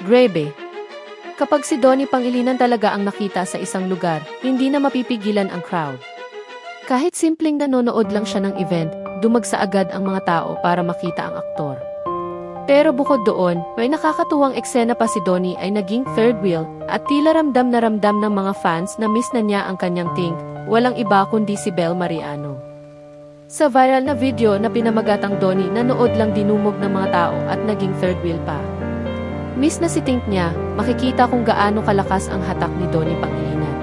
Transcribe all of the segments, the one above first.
Grebe. Kapag si Donnie Pangilinan talaga ang nakita sa isang lugar, hindi na mapipigilan ang crowd. Kahit simpleng nanonood lang siya ng event, dumagsa agad ang mga tao para makita ang aktor. Pero bukod doon, may nakakatuwang eksena pa si Donnie ay naging third wheel at tila ramdam na ramdam ng mga fans na miss na niya ang kanyang think, walang iba kundi si Bel Mariano. Sa viral na video na pinamagatang Donnie nanood lang dinumog ng mga tao at naging third wheel pa. Miss na si Tink niya, makikita kung gaano kalakas ang hatak ni Donnie Pangilinan.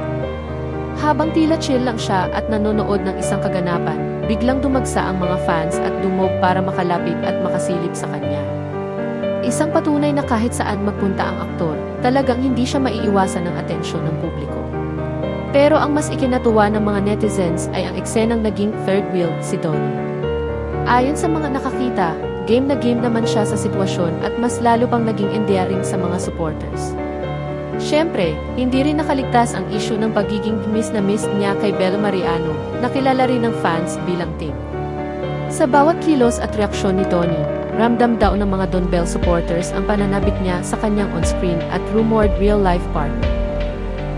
Habang tila chill lang siya at nanonood ng isang kaganapan, biglang dumagsa ang mga fans at dumog para makalapit at makasilip sa kanya. Isang patunay na kahit saan magpunta ang aktor, talagang hindi siya maiiwasan ng atensyon ng publiko. Pero ang mas ikinatuwa ng mga netizens ay ang eksenang naging third wheel si Donnie. Ayon sa mga nakakita, game na game naman siya sa sitwasyon at mas lalo pang naging endearing sa mga supporters. Siyempre, hindi rin nakaligtas ang issue ng pagiging miss na miss niya kay Bel Mariano, na kilala rin ng fans bilang Tim. Sa bawat kilos at reaksyon ni Donnie, ramdam daw ng mga Don Bell supporters ang pananabik niya sa kanyang on-screen at rumored real-life partner.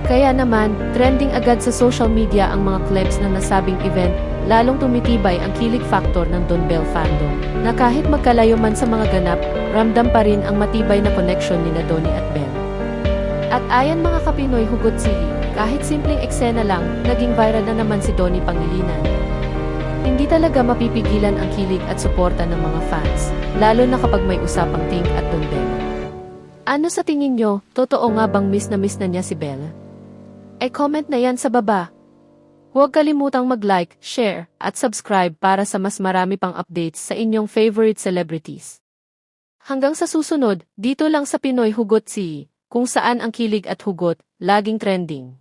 Kaya naman, trending agad sa social media ang mga clips ng nasabing event, lalong tumitibay ang kilig factor ng Don Bell fandom, na kahit magkalayo man sa mga ganap, ramdam pa rin ang matibay na connection ni na Donnie at Bell. At ayan mga kapinoy hugot sili, kahit simpleng eksena lang, naging viral na naman si Donnie Pangilinan. Hindi talaga mapipigilan ang kilig at suporta ng mga fans, lalo na kapag may usapang Tink at Don Bell. Ano sa tingin nyo, totoo nga bang miss na miss na niya si Bella? E comment na yan sa baba. Huwag kalimutang mag-like, share, at subscribe para sa mas marami pang updates sa inyong favorite celebrities. Hanggang sa susunod, dito lang sa Pinoy Hugot Si, kung saan ang kilig at hugot, laging trending.